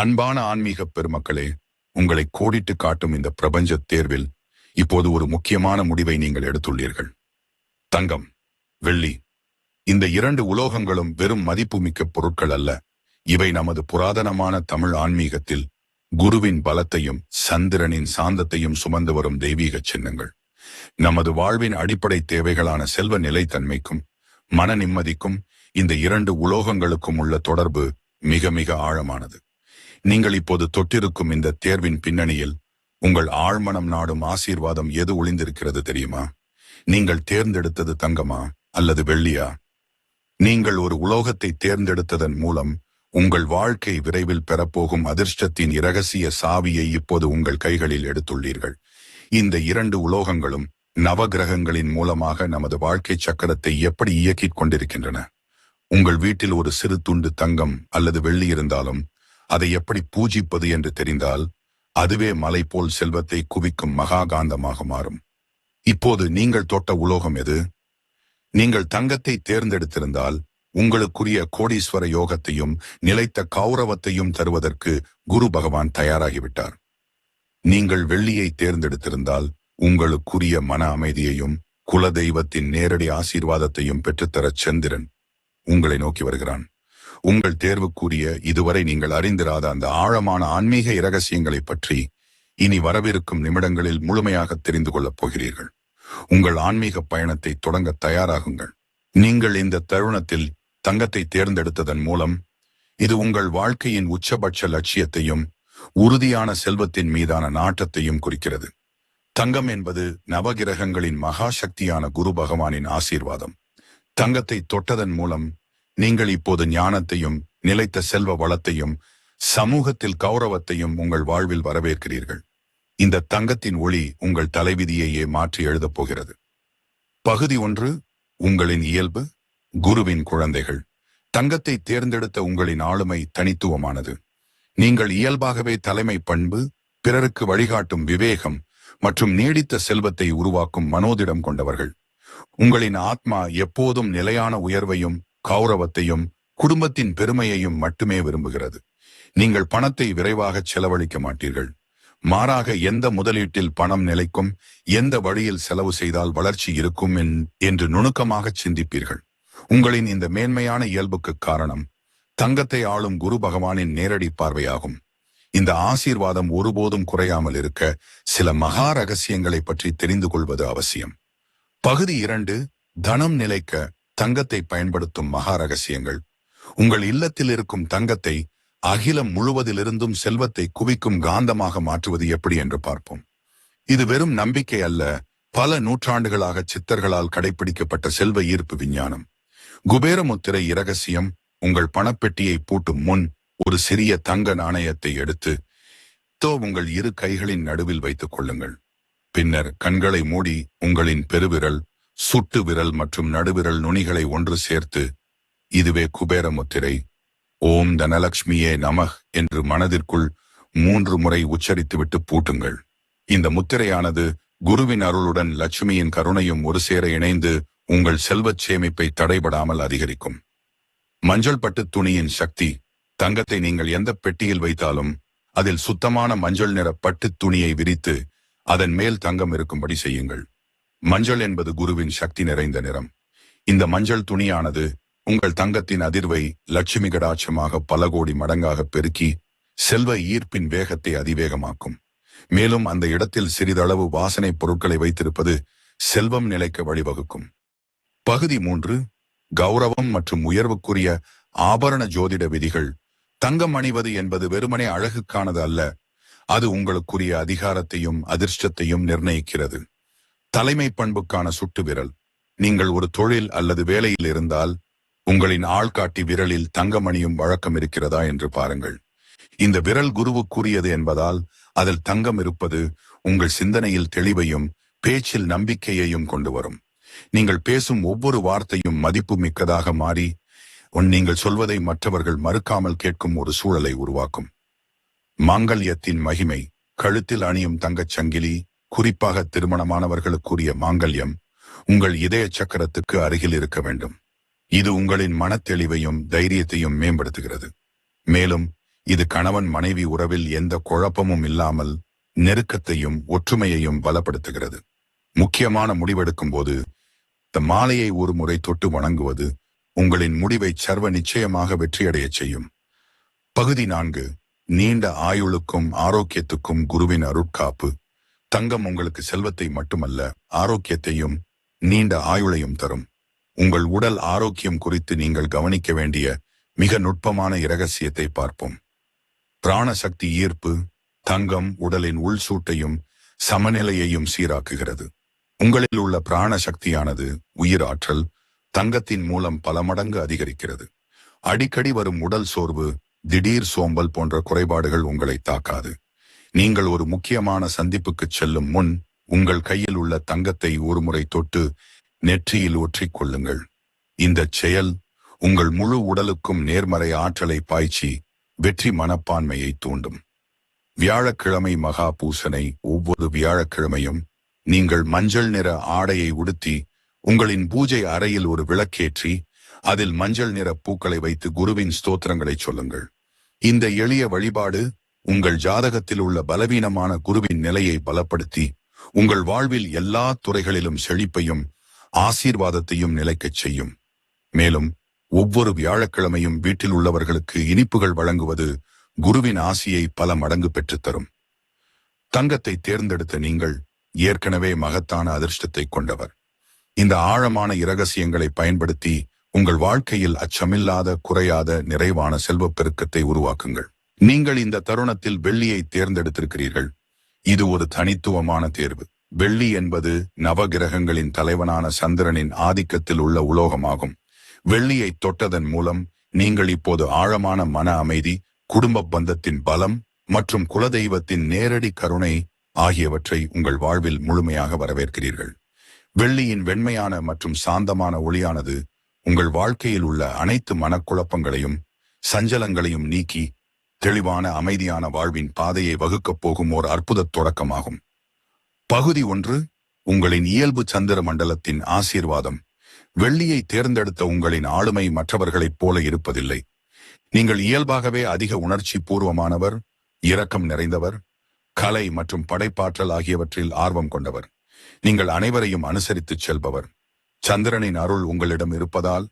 அன்பான ஆன்மீக பெருமக்களே உங்களை கோடிட்டு காட்டும் இந்த பிரபஞ்ச தேர்வில் இப்போது ஒரு முக்கியமான முடிவை நீங்கள் எடுத்துள்ளீர்கள். தங்கம் வெள்ளி இந்த இரண்டு உலோகங்களும் வெறும் மதிப்புமிக்க பொருட்கள் அல்ல. இவை நமது புராதனமான தமிழ் ஆன்மீகத்தில் குருவின் பலத்தையும் சந்திரனின் சாந்தத்தையும் சுமந்து வரும் தெய்வீக சின்னங்கள். நமது வாழ்வின் அடிப்படை தேவைகளான செல்வ நிலைத்தன்மைக்கும் மன நிம்மதிக்கும் இந்த இரண்டு உலோகங்களுக்கும் உள்ள தொடர்பு மிக மிக ஆழமானது. நீங்கள் இப்போது தொட்டிருக்கும் இந்த தேர்வின் பின்னணியில் உங்கள் ஆழ்மனம் நாடும் ஆசீர்வாதம் எது ஒளிந்திருக்கிறது தெரியுமா? நீங்கள் தேர்ந்தெடுத்தது தங்கமா அல்லது வெள்ளியா? நீங்கள் ஒரு உலோகத்தை தேர்ந்தெடுத்ததன் மூலம் உங்கள் வாழ்க்கை விரைவில் பெறப்போகும் அதிர்ஷ்டத்தின் இரகசிய சாவியை இப்போது உங்கள் கைகளில் எடுத்துள்ளீர்கள். இந்த இரண்டு உலோகங்களும் நவகிரகங்களின் மூலமாக நமது வாழ்க்கை சக்கரத்தை எப்படி இயக்கிக் கொண்டிருக்கின்றன? உங்கள் வீட்டில் ஒரு சிறு துண்டு தங்கம் அல்லது வெள்ளி இருந்தாலும் அதை எப்படி பூஜிப்பது என்று தெரிந்தால் அதுவே மலை போல் செல்வத்தை குவிக்கும் மகாகாந்தமாக மாறும். இப்போது நீங்கள் தொட்ட உலோகம் எது? நீங்கள் தங்கத்தை தேர்ந்தெடுத்திருந்தால் உங்களுக்குரிய கோடீஸ்வர யோகத்தையும் நிலைத்த கௌரவத்தையும் தருவதற்கு குரு பகவான் தயாராகிவிட்டார். நீங்கள் வெள்ளியை தேர்ந்தெடுத்திருந்தால் உங்களுக்குரிய மன அமைதியையும் குலதெய்வத்தின் நேரடி ஆசீர்வாதத்தையும் பெற்றுத்தர சந்திரன் உங்களை நோக்கி வருகிறான். உங்கள் தேர்வுக்குரிய இதுவரை நீங்கள் அறிந்திராத அந்த ஆழமான ஆன்மீக இரகசியங்களை பற்றி இனி வரவிருக்கும் நிமிடங்களில் முழுமையாக தெரிந்து கொள்ளப் போகிறீர்கள். உங்கள் ஆன்மீக பயணத்தை தொடங்க தயாராகுங்கள். நீங்கள் இந்த தருணத்தில் தங்கத்தை தேர்ந்தெடுத்ததன் மூலம் இது உங்கள் வாழ்க்கையின் உச்சபட்ச லட்சியத்தையும் உறுதியான செல்வத்தின் மீதான நாட்டத்தையும் குறிக்கிறது. தங்கம் என்பது நவகிரகங்களின் மகா சக்தியான குரு பகவானின் ஆசீர்வாதம். தங்கத்தை தொட்டதன் மூலம் நீங்கள் இப்போது ஞானத்தையும் நிலைத்த செல்வ வளத்தையும் சமூகத்தில் கௌரவத்தையும் உங்கள் வாழ்வில் வரவேற்கிறீர்கள். இந்த தங்கத்தின் ஒளி உங்கள் தலைவிதியையே மாற்றி எழுதப் போகிறது. பகுதி ஒன்று உங்களின் இயல்பு குருவின் குழந்தைகள். தங்கத்தை தேர்ந்தெடுத்த உங்களின் ஆளுமை தனித்துவமானது. நீங்கள் இயல்பாகவே தலைமை பண்பு பிறருக்கு வழிகாட்டும் விவேகம் மற்றும் நீடித்த செல்வத்தை உருவாக்கும் மனோதிடம் கொண்டவர்கள். உங்களின் ஆத்மா எப்போதும் நிலையான உயர்வையும் கௌரவத்தையும் குடும்பத்தின் பெருமையையும் மட்டுமே விரும்புகிறது. நீங்கள் பணத்தை விரைவாக செலவழிக்க மாட்டீர்கள். மாறாக எந்த முதலீட்டில் பணம் நிலைக்கும் எந்த வழியில் செலவு செய்தால் வளர்ச்சி இருக்கும் என்று நுணுக்கமாக சிந்திப்பீர்கள். உங்களின் இந்த மேன்மையான இயல்புக்கு காரணம் தங்கத்தை ஆளும் குரு பகவானின் நேரடி பார்வையாகும். இந்த ஆசீர்வாதம் ஒருபோதும் குறையாமல் இருக்க சில மகா ரகசியங்களை பற்றி தெரிந்து கொள்வது அவசியம். பகுதி இரண்டு தனம் நிலைக்க தங்கத்தை பயன்படுத்தும் மகா ரகசியங்கள். உங்கள் இல்லத்தில் இருக்கும் தங்கத்தை அகிலம் முழுவதிலிருந்தும் செல்வத்தை குவிக்கும் காந்தமாக மாற்றுவது எப்படி என்று பார்ப்போம். இது வெறும் நம்பிக்கை அல்ல பல நூற்றாண்டுகளாக சித்தர்களால் கடைபிடிக்கப்பட்ட செல்வ ஈர்ப்பு விஞ்ஞானம். குபேரமுத்திரை இரகசியம் உங்கள் பணப்பெட்டியை பூட்டும் முன் ஒரு சிறிய தங்க நாணயத்தை எடுத்து தோ உங்கள் இரு கைகளின் நடுவில் வைத்துக் கொள்ளுங்கள். பின்னர் கண்களை மூடி உங்களின் பெருவிரல் சுட்டு விரல் மற்றும் நடுவிரல் நுனிகளை ஒன்று சேர்த்து இதுவே குபேர முத்திரை. ஓம் தனலக்ஷ்மியே நமக் என்று மனதிற்குள் மூன்று முறை உச்சரித்துவிட்டு பூட்டுங்கள். இந்த முத்திரையானது குருவின் அருளுடன் லட்சுமியின் கருணையும் ஒரு சேர இணைந்து உங்கள் செல்வச் சேமிப்பை தடைபடாமல் அதிகரிக்கும். மஞ்சள் பட்டு துணியின் சக்தி தங்கத்தை நீங்கள் எந்த பெட்டியில் வைத்தாலும் அதில் சுத்தமான மஞ்சள் நிற பட்டு துணியை விரித்து அதன் மேல் தங்கம் இருக்கும்படி செய்யுங்கள். மஞ்சள் என்பது குருவின் சக்தி நிறைந்த நிறம். இந்த மஞ்சள் துணியானது உங்கள் தங்கத்தின் அதிர்வை லட்சுமி கடாட்சமாக பல கோடி மடங்காக பெருக்கி செல்வ ஈர்ப்பின் வேகத்தை அதிவேகமாக்கும். மேலும் அந்த இடத்தில் சிறிதளவு வாசனை பொருட்களை வைத்திருப்பது செல்வம் நிலைக்க வழிவகுக்கும். பகுதி மூன்று கௌரவம் மற்றும் உயர்வுக்குரிய ஆபரண ஜோதிட விதிகள். தங்கம் அணிவது என்பது வெறுமனே அழகுக்கானது அல்ல அது உங்களுக்குரிய அதிகாரத்தையும் அதிர்ஷ்டத்தையும் நிர்ணயிக்கிறது. தலைமை பண்புக்கான சுட்டு விரல். நீங்கள் ஒரு தொழில் அல்லது வேலையில் இருந்தால் உங்களின் ஆள்காட்டி விரலில் தங்கமணியும் வழக்கம் இருக்கிறதா என்று பாருங்கள். இந்த விரல் குருவுக்குரியது என்பதால் அதில் தங்கம் இருப்பது உங்கள் சிந்தனையில் தெளிவையும் பேச்சில் நம்பிக்கையையும் கொண்டு வரும். நீங்கள் பேசும் ஒவ்வொரு வார்த்தையும் மதிப்பு மிக்கதாக மாறி உன் நீங்கள் சொல்வதை மற்றவர்கள் மறுக்காமல் கேட்கும் ஒரு சூழலை உருவாக்கும். மாங்கல்யத்தின் மகிமை கழுத்தில் அணியும் தங்கச் சங்கிலி குறிப்பாக திருமணமானவர்களுக்குரிய மாங்கல்யம் உங்கள் இதய சக்கரத்துக்கு அருகில் இருக்க வேண்டும். இது உங்களின் மனத்தெளிவையும் தைரியத்தையும் மேம்படுத்துகிறது. மேலும் இது கணவன் மனைவி உறவில் எந்த குழப்பமும் இல்லாமல் நெருக்கத்தையும் ஒற்றுமையையும் பலப்படுத்துகிறது முக்கியமான முடிவெடுக்கும் போது இந்த மாலையை ஒரு முறை தொட்டு வணங்குவது உங்களின் முடிவை சர்வ நிச்சயமாக வெற்றியடைய செய்யும். பகுதி நான்கு நீண்ட ஆயுளுக்கும் ஆரோக்கியத்துக்கும் குருவின் அருட்காப்பு. தங்கம் உங்களுக்கு செல்வத்தை மட்டுமல்ல ஆரோக்கியத்தையும் நீண்ட ஆயுளையும் தரும். உங்கள் உடல் ஆரோக்கியம் குறித்து நீங்கள் கவனிக்க வேண்டிய மிக நுட்பமான இரகசியத்தை பார்ப்போம். பிராணசக்தி ஈர்ப்பு தங்கம் உடலின் உள்சூட்டையும் சமநிலையையும் சீராக்குகிறது. உங்களில் உள்ள பிராண சக்தியானது உயிராற்றல் தங்கத்தின் மூலம் பல மடங்கு அதிகரிக்கிறது. அடிக்கடி வரும் உடல் சோர்வு திடீர் சோம்பல் போன்ற குறைபாடுகள் உங்களை தாக்காது. நீங்கள் ஒரு முக்கியமான சந்திப்புக்கு செல்லும் முன் உங்கள் கையில் உள்ள தங்கத்தை ஒருமுறை தொட்டு நெற்றியில் ஒற்றிக்கொள்ளுங்கள் இந்த செயல் உங்கள் முழு உடலுக்கும் நேர்மறை ஆற்றலை பாய்ச்சி வெற்றி மனப்பான்மையை தூண்டும். வியாழக்கிழமை மகா பூசனை ஒவ்வொரு வியாழக்கிழமையும் நீங்கள் மஞ்சள் நிற ஆடையை உடுத்தி உங்களின் பூஜை அறையில் ஒரு விளக்கேற்றி அதில் மஞ்சள் நிற பூக்களை வைத்து குருவின் ஸ்தோத்திரங்களை சொல்லுங்கள். இந்த எளிய வழிபாடு உங்கள் ஜாதகத்தில் உள்ள பலவீனமான குருவின் நிலையை பலப்படுத்தி உங்கள் வாழ்வில் எல்லா துறைகளிலும் செழிப்பையும் ஆசீர்வாதத்தையும் நிலைக்கச் செய்யும். மேலும் ஒவ்வொரு வியாழக்கிழமையும் வீட்டில் உள்ளவர்களுக்கு இனிப்புகள் வழங்குவது குருவின் ஆசியை பல மடங்கு பெற்றுத்தரும் தங்கத்தை தேர்ந்தெடுத்த நீங்கள் ஏற்கனவே மகத்தான அதிர்ஷ்டத்தை கொண்டவர். இந்த ஆழமான இரகசியங்களை பயன்படுத்தி உங்கள் வாழ்க்கையில் அச்சமில்லாத குறையாத நிறைவான செல்வப் பெருக்கத்தை உருவாக்குங்கள். நீங்கள் இந்த தருணத்தில் வெள்ளியை தேர்ந்தெடுத்திருக்கிறீர்கள். இது ஒரு தனித்துவமான தேர்வு. வெள்ளி என்பது நவகிரகங்களின் தலைவனான சந்திரனின் ஆதிக்கத்தில் உள்ள உலோகமாகும். வெள்ளியை தொட்டதன் மூலம் நீங்கள் இப்போது ஆழமான மன அமைதி குடும்ப பந்தத்தின் பலம் மற்றும் குலதெய்வத்தின் நேரடி கருணை ஆகியவற்றை உங்கள் வாழ்வில் முழுமையாக வரவேற்கிறீர்கள். வெள்ளியின் வெண்மையான மற்றும் சாந்தமான ஒளியானது உங்கள் வாழ்க்கையில் உள்ள அனைத்து மனக்குழப்பங்களையும் சஞ்சலங்களையும் நீக்கி தெளிவான அமைதியான வாழ்வின் பாதையை வகுக்கப் போகும் ஓர் அற்புத தொடக்கமாகும். பகுதி ஒன்று உங்களின் இயல்பு சந்திர மண்டலத்தின் ஆசீர்வாதம். வெள்ளியை தேர்ந்தெடுத்த உங்களின் ஆளுமை மற்றவர்களைப் போல இருப்பதில்லை. நீங்கள் இயல்பாகவே அதிக உணர்ச்சி பூர்வமானவர் இரக்கம் நிறைந்தவர் கலை மற்றும் படைப்பாற்றல் ஆகியவற்றில் ஆர்வம் கொண்டவர். நீங்கள் அனைவரையும் அனுசரித்துச் செல்பவர். சந்திரனின் அருள் உங்களிடம் இருப்பதால்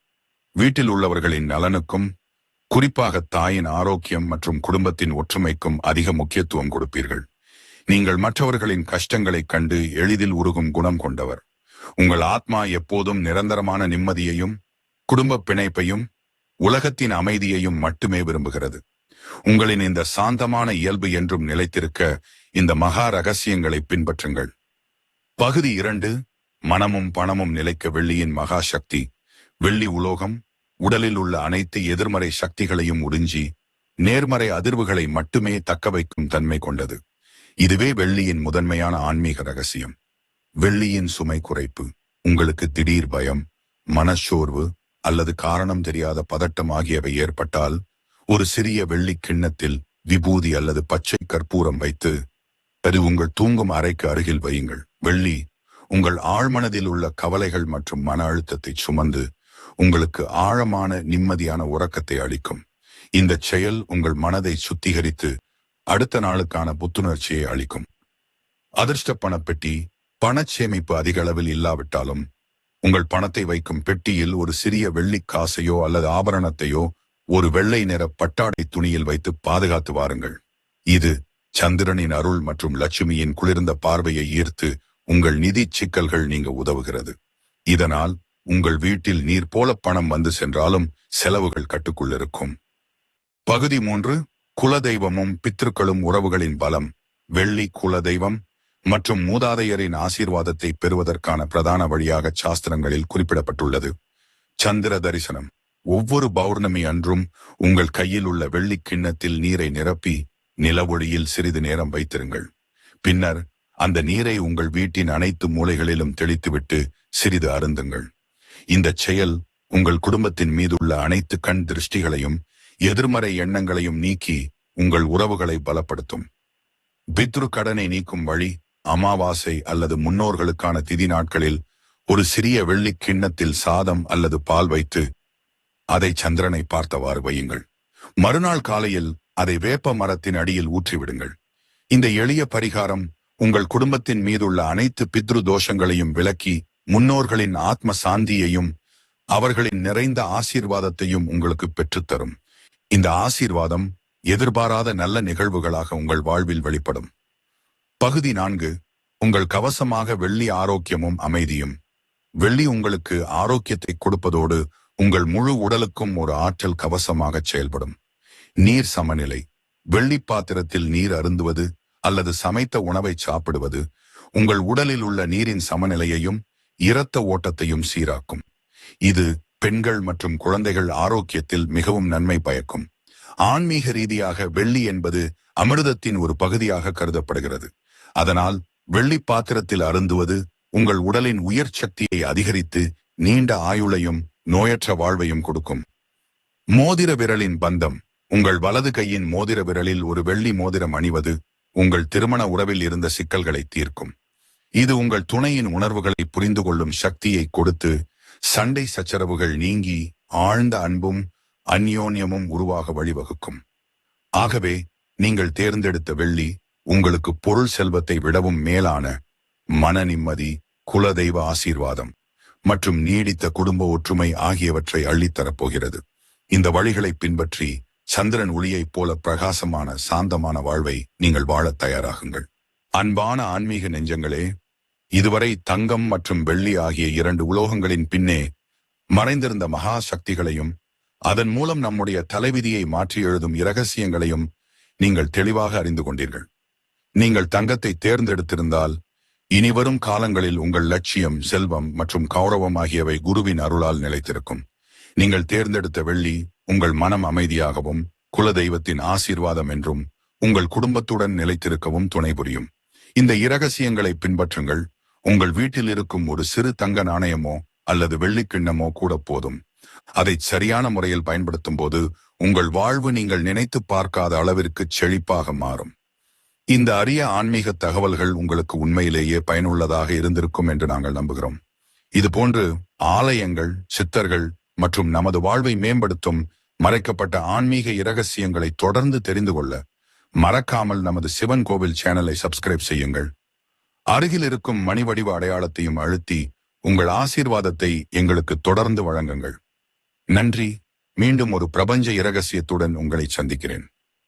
வீட்டில் உள்ளவர்களின் நலனுக்கும் குறிப்பாக தாயின் ஆரோக்கியம் மற்றும் குடும்பத்தின் ஒற்றுமைக்கும் அதிக முக்கியத்துவம் கொடுப்பீர்கள். நீங்கள் மற்றவர்களின் கஷ்டங்களைக் கண்டு எளிதில் உருகும் குணம் கொண்டவர். உங்கள் ஆத்மா எப்போதும் நிரந்தரமான நிம்மதியையும் குடும்ப பிணைப்பையும் உலகத்தின் அமைதியையும் மட்டுமே விரும்புகிறது. உங்களின் இந்த சாந்தமான இயல்பு என்றும் நிலைத்திருக்க இந்த மகா ரகசியங்களை பின்பற்றுங்கள். பகுதி இரண்டு மனமும் பணமும் நிலைக்க வெள்ளியின் மகா சக்தி வெள்ளி உலோகம் உடலில் உள்ள அனைத்து எதிர்மறை சக்திகளையும் உறிஞ்சி நேர்மறை அதிர்வுகளை மட்டுமே தக்க வைக்கும் தன்மை கொண்டது. இதுவே வெள்ளியின் முதன்மையான ஆன்மீக ரகசியம். வெள்ளியின் சுமை குறைப்பு உங்களுக்கு திடீர் பயம் மனச்சோர்வு அல்லது காரணம் தெரியாத பதட்டம் ஆகியவை ஏற்பட்டால் ஒரு சிறிய வெள்ளி கிண்ணத்தில் விபூதி அல்லது பச்சை கற்பூரம் வைத்து அது உங்கள் தூங்கும் அறைக்கு அருகில் வையுங்கள். வெள்ளி உங்கள் ஆழ்மனதில் உள்ள கவலைகள் மற்றும் மன அழுத்தத்தை சுமந்து உங்களுக்கு ஆழமான நிம்மதியான உறக்கத்தை அளிக்கும். இந்த செயல் உங்கள் மனதை சுத்திகரித்து அடுத்த நாளுக்கான புத்துணர்ச்சியை அளிக்கும். அதிர்ஷ்ட பணப்பெட்டி பணச்சேமிப்பு அதிக அளவில் இல்லாவிட்டாலும் உங்கள் பணத்தை வைக்கும் பெட்டியில் ஒரு சிறிய வெள்ளி காசையோ அல்லது ஆபரணத்தையோ ஒரு வெள்ளை நிற பட்டாடை துணியில் வைத்து பாதுகாத்து வாருங்கள். இது சந்திரனின் அருள் மற்றும் லட்சுமியின் குளிர்ந்த பார்வையை ஈர்த்து உங்கள் நிதி சிக்கல்கள் நீங்க உதவுகிறது. இதனால் உங்கள் வீட்டில் நீர் போல பணம் வந்து சென்றாலும் செலவுகள் கட்டுக்குள் இருக்கும். பகுதி மூன்று குலதெய்வமும் பித்ருக்களும் உறவுகளின் பலம். வெள்ளி குலதெய்வம் மற்றும் மூதாதையரின் ஆசீர்வாதத்தை பெறுவதற்கான பிரதான வழியாக சாஸ்திரங்களில் குறிப்பிடப்பட்டுள்ளது. சந்திர தரிசனம். ஒவ்வொரு பௌர்ணமி அன்றும் உங்கள் கையில் உள்ள வெள்ளிக் கிண்ணத்தில் நீரை நிரப்பி நிலவொளியில் சிறிது நேரம் வைத்திருங்கள். பின்னர் அந்த நீரை உங்கள் வீட்டின் அனைத்து மூலைகளிலும் தெளித்துவிட்டு சிறிது அருந்துங்கள். இந்த செயல் உங்கள் குடும்பத்தின் மீதுள்ள அனைத்து கண் திருஷ்டிகளையும் எதிர்மறை எண்ணங்களையும் நீக்கி உங்கள் உறவுகளை பலப்படுத்தும். பித்ரு கடனை நீக்கும் வழி அமாவாசை அல்லது முன்னோர்களுக்கான திதி நாட்களில் ஒரு சிறிய வெள்ளி கிண்ணத்தில் சாதம் அல்லது பால் வைத்து அதை சந்திரனை பார்த்தவாறு வையுங்கள். மறுநாள் காலையில் அதை வேப்ப மரத்தின் அடியில் ஊற்றிவிடுங்கள். இந்த எளிய பரிகாரம் உங்கள் குடும்பத்தின் மீதுள்ள அனைத்து பித்ரு தோஷங்களையும் விலக்கி முன்னோர்களின் ஆத்ம சாந்தியையும் அவர்களின் நிறைந்த ஆசீர்வாதத்தையும் உங்களுக்கு பெற்றுத்தரும். இந்த ஆசீர்வாதம் எதிர்பாராத நல்ல நிகழ்வுகளாக உங்கள் வாழ்வில் வெளிப்படும். பகுதி நான்கு உங்கள் கவசமாக வெள்ளி ஆரோக்கியமும் அமைதியும். வெள்ளி உங்களுக்கு ஆரோக்கியத்தை கொடுப்பதோடு உங்கள் முழு உடலுக்கும் ஒரு ஆற்றல் கவசமாக செயல்படும். நீர் சமநிலை வெள்ளி பாத்திரத்தில் நீர் அருந்துவது அல்லது சமைத்த உணவை சாப்பிடுவது உங்கள் உடலில் உள்ள நீரின் சமநிலையையும் இரத்த ஓட்டத்தையும் சீராக்கும். இது பெண்கள் மற்றும் குழந்தைகள் ஆரோக்கியத்தில் மிகவும் நன்மை பயக்கும். ஆன்மீக ரீதியாக வெள்ளி என்பது அமிர்தத்தின் ஒரு பகுதியாக கருதப்படுகிறது. அதனால் வெள்ளி பாத்திரத்தில் அருந்துவது உங்கள் உடலின் உயர் சக்தியை அதிகரித்து நீண்ட ஆயுளையும் நோயற்ற வாழ்வையும் கொடுக்கும். மோதிர விரலின் பந்தம். உங்கள் வலது கையின் மோதிர விரலில் ஒரு வெள்ளி மோதிரம் அணிவது உங்கள் திருமண உறவில் இருந்த சிக்கல்களை தீர்க்கும். இது உங்கள் துணையின் உணர்வுகளை புரிந்து கொள்ளும் சக்தியை கொடுத்து சண்டை சச்சரவுகள் நீங்கி ஆழ்ந்த அன்பும் அந்யோன்யமும் உருவாக வழிவகுக்கும். ஆகவே நீங்கள் தேர்ந்தெடுத்த வெள்ளி உங்களுக்கு பொருள் செல்வத்தை விடவும் மேலான மன நிம்மதி குலதெய்வ ஆசீர்வாதம் மற்றும் நீடித்த குடும்ப ஒற்றுமை ஆகியவற்றை அள்ளித்தரப்போகிறது இந்த வழிகளை பின்பற்றி சந்திரன் ஒளியைப் போல பிரகாசமான சாந்தமான வாழ்வை நீங்கள் வாழத் தயாராகுங்கள். அன்பான ஆன்மீக நெஞ்சங்களே இதுவரை தங்கம் மற்றும் வெள்ளி ஆகிய இரண்டு உலோகங்களின் பின்னே மறைந்திருந்த மகா சக்திகளையும் அதன் மூலம் நம்முடைய தலைவிதியை மாற்றி எழுதும் இரகசியங்களையும் நீங்கள் தெளிவாக அறிந்து கொண்டீர்கள். நீங்கள் தங்கத்தை தேர்ந்தெடுத்திருந்தால் இனிவரும் காலங்களில் உங்கள் லட்சியம் செல்வம் மற்றும் கௌரவம் ஆகியவை குருவின் அருளால் நிலைத்திருக்கும். நீங்கள் தேர்ந்தெடுத்த வெள்ளி உங்கள் மனம் அமைதியாகவும் குல தெய்வத்தின் ஆசீர்வாதம் என்றும் உங்கள் குடும்பத்துடன் நிலைத்திருக்கவும் துணை புரியும். இந்த இரகசியங்களை பின்பற்றுங்கள். உங்கள் வீட்டில் இருக்கும் ஒரு சிறு தங்க நாணயமோ அல்லது வெள்ளிக்கிண்ணமோ கூட போதும். அதை சரியான முறையில் பயன்படுத்தும் போது உங்கள் வாழ்வு நீங்கள் நினைத்து பார்க்காத அளவிற்கு செழிப்பாக மாறும். இந்த அரிய ஆன்மீக தகவல்கள் உங்களுக்கு உண்மையிலேயே பயனுள்ளதாக இருந்திருக்கும் என்று நாங்கள் நம்புகிறோம். இதுபோன்று ஆலயங்கள் சித்தர்கள் மற்றும் நமது வாழ்வை மேம்படுத்தும் மறைக்கப்பட்ட ஆன்மீக இரகசியங்களை தொடர்ந்து தெரிந்து கொள்ள மறக்காமல் நமது சிவன் கோவில் சேனலை சப்ஸ்கிரைப் செய்யுங்கள். அருகில் இருக்கும் மணிவடிவ அடையாளத்தையும் அழுத்தி உங்கள் ஆசீர்வாதத்தை எங்களுக்கு தொடர்ந்து வழங்குங்கள். நன்றி. மீண்டும் ஒரு பிரபஞ்ச இரகசியத்துடன் உங்களை சந்திக்கிறேன்.